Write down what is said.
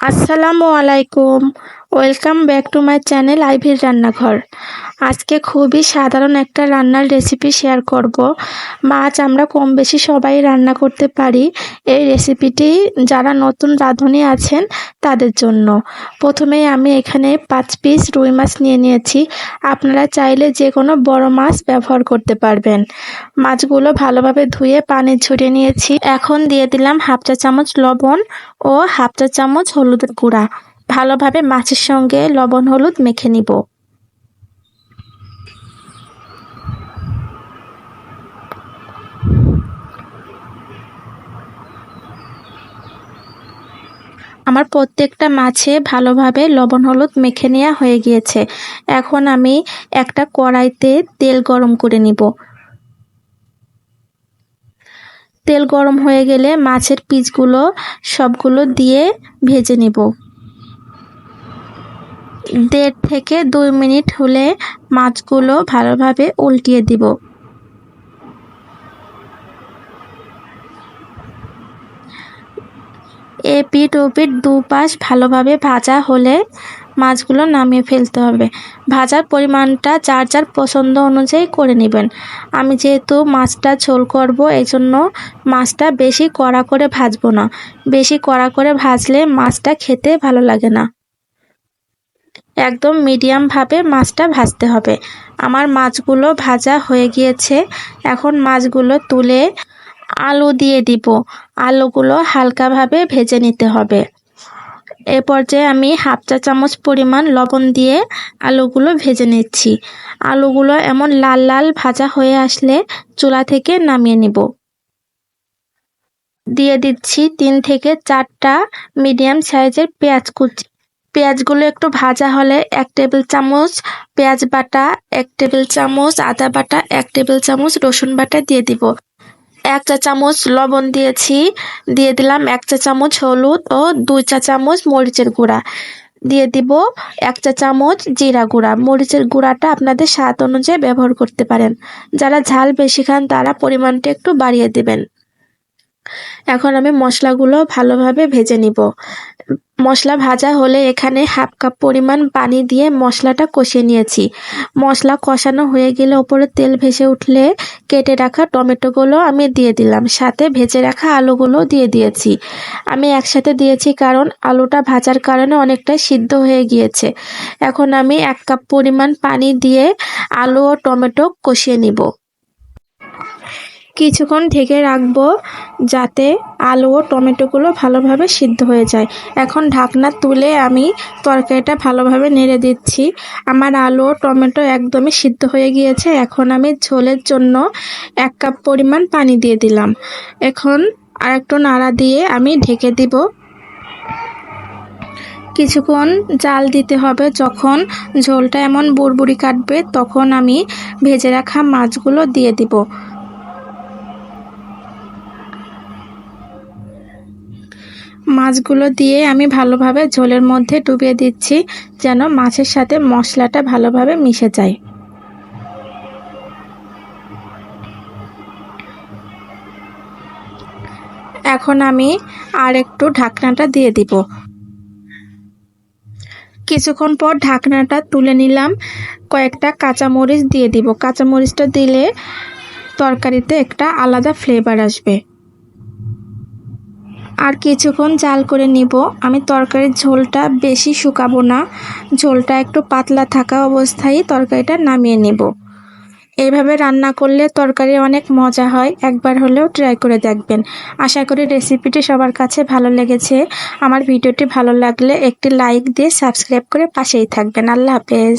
আসসালামু আলাইকুম। Welcome back to my channel আইভির রান্নাঘর আজকে খুবই সাধারণ একটা রান্নার রেসিপি শেয়ার করব। মাছ আমরা কম বেশি সবাই রান্না করতে পারি এই রেসিপিটি যারা নতুন রাঁধুনি আছেন তাদের জন্য। প্রথমে আমি এখানে পাঁচ পিস রুই মাছ নিয়ে নিয়েছি। আপনারা চাইলে যে কোনো বড় মাছ ব্যবহার করতে পারবেন। মাছগুলো ভালোভাবে ধুয়ে পানি ঝরিয়ে নিয়েছি। এখন দিয়ে দিলাম হাফ চা চামচ লবণ ও হাফ চা চামচ হলুদের গুঁড়া। ভালোভাবে মাছের সঙ্গে লবণ, হলুদ মেখে নিব। আমার প্রত্যেকটা মাছে ভালোভাবে লবণ, হলুদ মেখে নেওয়া হয়ে গিয়েছে। এখন আমি একটা কড়াইতে তেল গরম করে নিব। তেল গরম হয়ে গেলে মাছের পিসগুলো সবগুলো দিয়ে ভেজে নিব। দেড় থেকে দুই মিনিট হলে মাছগুলো ভালোভাবে উল্টিয়ে দিব। এপিট ওপিট দুপাশ ভালোভাবে ভাজা হলে মাছগুলো নামিয়ে ফেলতে হবে। ভাজার পরিমাণটা যার যার পছন্দ অনুযায়ী করে নেবেন। আমি যেহেতু মাছটা ঝোল করব এই জন্য মাছটা বেশি কড়া করে ভাজবো না। বেশি কড়া করে ভাজলে মাছটা খেতে ভালো লাগে না। একদম মিডিয়ামভাবে মাছটা ভাজতে হবে। আমার মাছগুলো ভাজা হয়ে গিয়েছে। এখন মাছগুলো তুলে আলু দিয়ে দিব। আলুগুলো হালকাভাবে ভেজে নিতে হবে। এ পর্যায়ে আমি হাফ চা চামচ পরিমাণ লবণ দিয়ে আলুগুলো ভেজে নিচ্ছি। আলুগুলো এমন লাল লাল ভাজা হয়ে আসলে চুলা থেকে নামিয়ে নিব। দিয়ে দিচ্ছি তিন থেকে চারটা মিডিয়াম সাইজের পেঁয়াজ কুচি পেঁয়াজগুলো একটু ভাজা হলে এক টেবিল চামচ পেঁয়াজ বাটা, এক টেবিল চামচ আদা বাটা, এক টেবিল চামচ রসুন বাটা দিয়ে দিব। এক চা চামচ লবণ দিয়েছি, দিয়ে দিলাম এক চা চামচ হলুদ ও দুই চা চামচ মরিচের গুঁড়া। দিয়ে দিব এক চা চামচ জিরা গুঁড়া। মরিচের গুঁড়াটা আপনাদের স্বাদ অনুযায়ী ব্যবহার করতে পারেন। যারা ঝাল বেশি খান তারা পরিমাণটা একটু বাড়িয়ে দেবেন। এখন আমি মশলাগুলো ভালোভাবে ভেজে নিব। মশলা ভাজা হলে এখানে হাফ কাপ পরিমাণ পানি দিয়ে মশলাটা কষিয়ে নিয়েছি। মশলা কষানো হয়ে গেলে ওপরে তেল ভেসে উঠলে কেটে রাখা টমেটোগুলো আমি দিয়ে দিলাম। সাথে ভেজে রাখা আলুগুলো দিয়ে দিয়েছি। আমি একসাথে দিয়েছি কারণ আলুটা ভাজার কারণে অনেকটা সিদ্ধ হয়ে গিয়েছে। এখন আমি এক কাপ পরিমাণ পানি দিয়ে আলু ও টমেটো কষিয়ে নিব। কিছুক্ষণ ঢেকে রাখব যাতে আলু ও টমেটোগুলো ভালোভাবে সিদ্ধ হয়ে যায়। এখন ঢাকনা তুলে আমি তরকারিটা ভালোভাবে নেড়ে দিচ্ছি। আমার আলু ও টমেটো একদমই সিদ্ধ হয়ে গিয়েছে। এখন আমি ঝোলের জন্য এক কাপ পরিমাণ পানি দিয়ে দিলাম। এখন আর একটু নাড়া দিয়ে আমি ঢেকে দিব। কিছুক্ষণ জাল দিতে হবে। যখন ঝোলটা এমন বুড়বুড়ি কাটবে, তখন আমি ভেজে রাখা মাছগুলো দিয়ে দিব। মাছগুলো দিয়ে আমি ভালোভাবে ঝোলের মধ্যে ডুবিয়ে দিচ্ছি, যেন মাছের সাথে মশলাটা ভালোভাবে মিশে যায়। এখন আমি আর একটু ঢাকনাটা দিয়ে দিব। কিছুক্ষণ পর ঢাকনাটা তুলে নিলাম, কয়েকটা কাঁচামরিচ দিয়ে দিব। কাঁচামরিচটা দিলে তরকারিতে একটা আলাদা ফ্লেভার আসবে। আর কিছুক্ষণ জাল করে নিব। আমি তরকারির ঝোলটা বেশি শুকাবো না। ঝোলটা একটু পাতলা থাকা অবস্থায় তরকারিটা নামিয়ে নেব। এইভাবে রান্না করলে তরকারি অনেক মজা হয়। একবার হলেও ট্রাই করে দেখবেন। আশা করি রেসিপিটি সবার কাছে ভালো লেগেছে। আমার ভিডিওটি ভালো লাগলে একটি লাইক দিয়ে সাবস্ক্রাইব করে পাশেই থাকবেন। আল্লাহ হাফেজ।